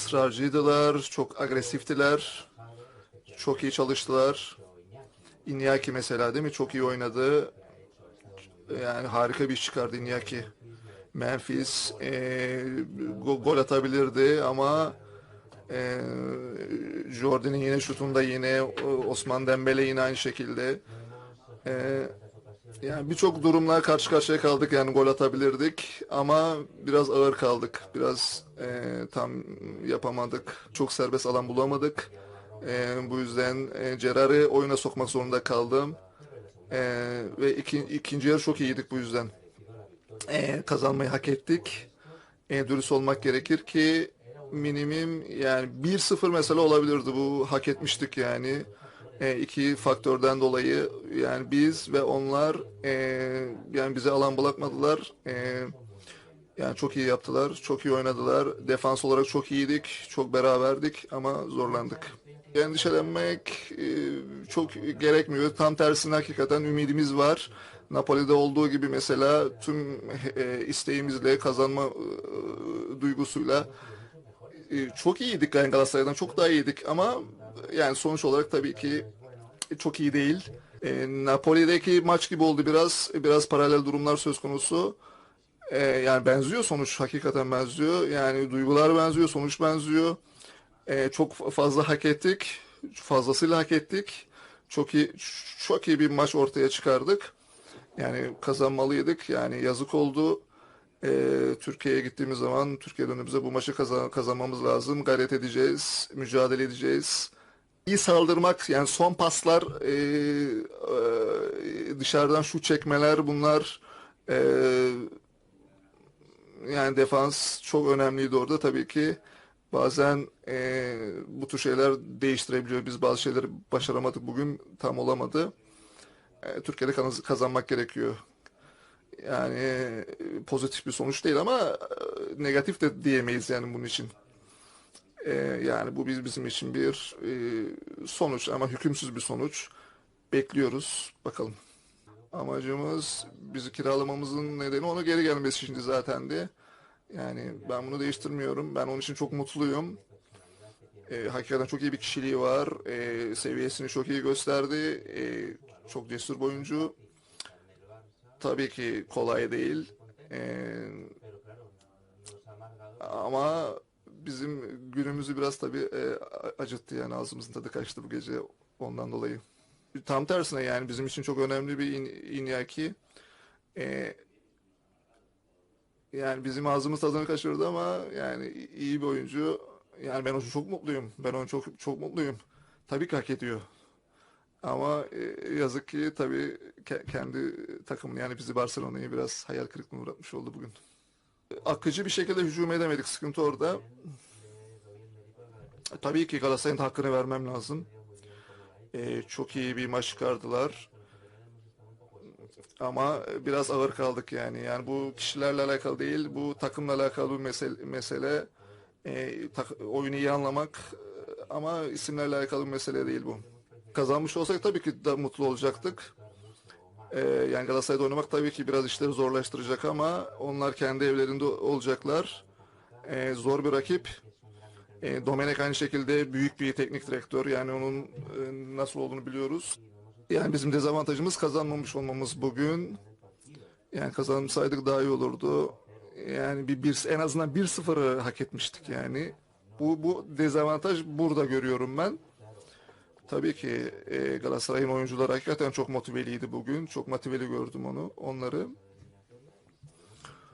ısrarcıydılar, çok agresiftiler, çok iyi çalıştılar. Iñaki mesela değil mi? Çok iyi oynadı. Yani harika bir iş çıkardı Iñaki. Memphis e, go- gol atabilirdi ama e, Jordan'ın yine şutunda yine Osman Dembele yine aynı şekilde. E, yani birçok durumla karşı karşıya kaldık yani gol atabilirdik ama biraz ağır kaldık. Biraz e, tam yapamadık. Çok serbest alan bulamadık. E, bu yüzden e, Cerrah'ı oyuna sokmak zorunda kaldım. E, ve iki, ikinci yarı çok iyiydik bu yüzden. E, kazanmayı hak ettik. E, dürüst olmak gerekir ki minimum yani 1-0 mesela olabilirdi bu hak etmiştik yani. E, iki faktörden dolayı yani biz ve onlar e, yani bize alan bırakmadılar. E, yani çok iyi yaptılar, çok iyi oynadılar. Defans olarak çok iyiydik, çok beraberdik ama zorlandık. Endişelenmek e, çok gerekmiyor. Tam tersine hakikaten ümidimiz var. Napoli'de olduğu gibi mesela tüm e, isteğimizle kazanma e, duygusuyla çok iyiydik yani Galatasaray'dan çok daha iyiydik ama yani sonuç olarak tabii ki çok iyi değil. E, Napoli'deki maç gibi oldu biraz. Biraz paralel durumlar söz konusu. E, yani benziyor sonuç hakikaten benziyor. Yani duygular benziyor, sonuç benziyor. E, çok fazla hak ettik. Fazlasıyla hak ettik. Çok iyi çok iyi bir maç ortaya çıkardık. Yani kazanmalıydık. Yani yazık oldu. Ee, Türkiye'ye gittiğimiz zaman Türkiye dönümüze bu maçı kazan, kazanmamız lazım. Gayret edeceğiz, mücadele edeceğiz. İyi saldırmak yani son paslar e, e, dışarıdan şu çekmeler bunlar e, yani defans çok önemliydi orada tabii ki. Bazen e, bu tür şeyler değiştirebiliyor. Biz bazı şeyleri başaramadık bugün tam olamadı. E, Türkiye'de kaz- kazanmak gerekiyor. Yani e, pozitif bir sonuç değil ama e, negatif de diyemeyiz yani bunun için. E, yani bu biz bizim için bir e, sonuç ama hükümsüz bir sonuç. Bekliyoruz. Bakalım. Amacımız bizi kiralamamızın nedeni ona geri gelmesi şimdi zaten de. Yani ben bunu değiştirmiyorum. Ben onun için çok mutluyum. E, hakikaten çok iyi bir kişiliği var. E, seviyesini çok iyi gösterdi. E, çok cesur bir oyuncu. Tabii ki kolay değil. Ee, ama bizim günümüzü biraz tabii e, acıttı yani ağzımızın tadı kaçtı bu gece ondan dolayı. Tam tersine yani bizim için çok önemli bir in, Iñaki. Ee, yani bizim ağzımız tadını kaçırdı ama yani iyi bir oyuncu. Yani ben onu çok mutluyum. Ben onu çok çok mutluyum. Tabii ki hak ediyor. Ama e, yazık ki tabii ke- kendi takımını yani bizi Barcelona'yı biraz hayal kırıklığına uğratmış oldu bugün. Akıcı bir şekilde hücum edemedik. Sıkıntı orada. Tabii ki Galatasaray'ın hakkını vermem lazım. E, çok iyi bir maç çıkardılar. Ama biraz ağır kaldık yani. Yani bu kişilerle alakalı değil, bu takımla alakalı bir mesele. mesele. E, oyunu iyi anlamak e, ama isimlerle alakalı bir mesele değil bu. Kazanmış olsak tabii ki da mutlu olacaktık. Ee, yani Galatasaray'da oynamak tabii ki biraz işleri zorlaştıracak ama onlar kendi evlerinde olacaklar. Ee, zor bir rakip. Ee, Domenech aynı şekilde büyük bir teknik direktör. Yani onun e, nasıl olduğunu biliyoruz. Yani bizim dezavantajımız kazanmamış olmamız bugün. Yani kazanmışsaydık daha iyi olurdu. Yani bir, bir en azından 1-0'ı hak etmiştik yani. Bu, bu dezavantaj burada görüyorum ben. Tabii ki e, Galatasaray'ın oyuncuları hakikaten çok motiveliydi bugün. Çok motiveli gördüm onu, onları.